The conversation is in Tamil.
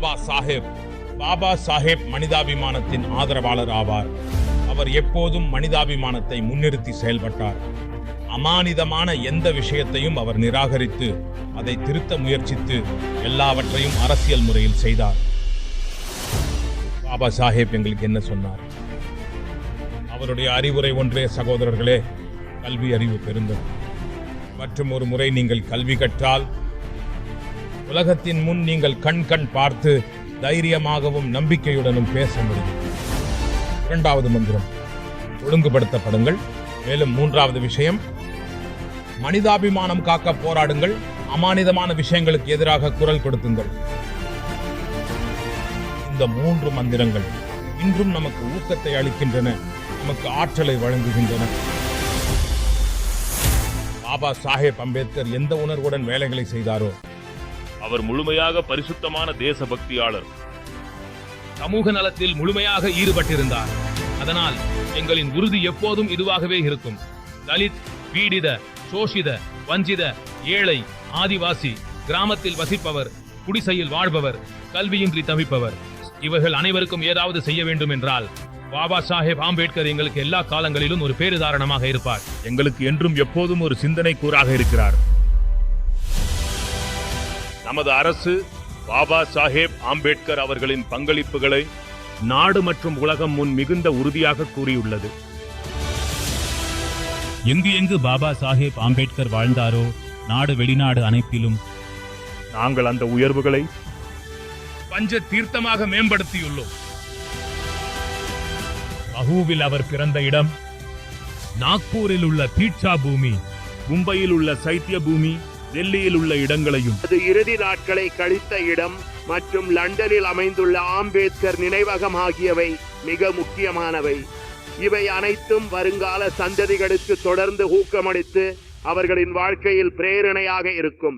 பாபா சாஹேப். பாபா சாஹேப் மனிதாபிமானத்தின் ஆதரவாளர் ஆவார். அவர் எப்போதும் மனிதாபிமானத்தை முன்னிறுத்தி செயல்பட்டார். அமானிதமான எந்த விஷயத்தையும் அவர் நிராகரித்து அதை திருத்த முயற்சித்து எல்லாவற்றையும் அரசியல் முறையில் செய்தார். பாபா சாஹேப் எங்களுக்கு என்ன சொன்னார்? அவருடைய அறிவுரை ஒன்றே சகோதரர்களே கல்வி அறிவு பெருந்தது மற்றும் ஒரு முறை நீங்கள் கல்வி கற்றால் உலகத்தின் முன் நீங்கள் கண் கண் பார்த்து தைரியமாகவும் நம்பிக்கையுடனும் பேச முடியும். இரண்டாவது மந்திரம். ஒழுங்குபடுத்தப்படுங்கள். மேலும் மூன்றாவது விஷயம். மனிதாபிமானம் காக்க போராடுங்கள். அமானிதமான விஷயங்களுக்கு எதிராக குரல் கொடுத்துங்கள். இந்த மூன்று மந்திரங்கள் இன்றும் நமக்கு ஊக்கத்தை அளிக்கின்றன. நமக்கு ஆற்றலை வழங்குகின்றன. பாபா சாஹேப் அம்பேத்கர் எந்த உணர்வுடன் வேலைகளை செய்தாரோ அவர் முழுமையாக பரிசுத்தமான தேசபக்தியாளர். சமூக நலத்தில் முழுமையாக ஈடுபட்டிருந்தார். அதனால் எங்களின் உறுதி எப்போதும் இதுவாகவே இருக்கும். தலித் பீடித சோஷித வஞ்சித ஏழை ஆதிவாசி கிராமத்தில் வசிப்பவர் குடிசையில் வாழ்பவர் கல்வியின்றி தவிப்பவர் இவர்கள் அனைவருக்கும் ஏதாவது செய்ய வேண்டும் என்றால் பாபா சாஹேப் அம்பேத்கர் எங்களுக்கு எல்லா காலங்களிலும் ஒரு பேருதாரணமாக இருப்பார். எங்களுக்கு என்றும் எப்போதும் ஒரு சிந்தனை கூறாக இருக்கிறார். நமது அரசு பாபா சாஹேப் அம்பேத்கர் அவர்களின் பங்களிப்புகளை நாடு மற்றும் உலகம் முன் மிகுந்த உறுதியாக கூறியுள்ளது. எங்கு எங்கு பாபா சாஹேப் அம்பேத்கர் வாழ்ந்தாரோ நாடு வெளிநாடு அனைத்திலும். நாங்கள் அந்த உயர்வுகளை பஞ்ச தீர்த்தமாக மேம்படுத்தியுள்ளோம். பஹூவில் அவர் பிறந்த இடம் நாக்பூரில் உள்ள தீட்சா பூமி மும்பையில் உள்ள சைத்திய பூமி டெல்லியில் உள்ள இடங்களையும் அது இறுதி நாட்களை கழித்த இடம் மற்றும் லண்டனில் அமைந்துள்ள ஆம்பேத்கர் நினைவகம் ஆகியவை மிக முக்கியமானவை. இவை அனைத்தும் வருங்கால சந்ததிகளுக்கு தொடர்ந்து ஊக்கமளித்து அவர்களின் வாழ்க்கையில் பிரேரணையாக இருக்கும்.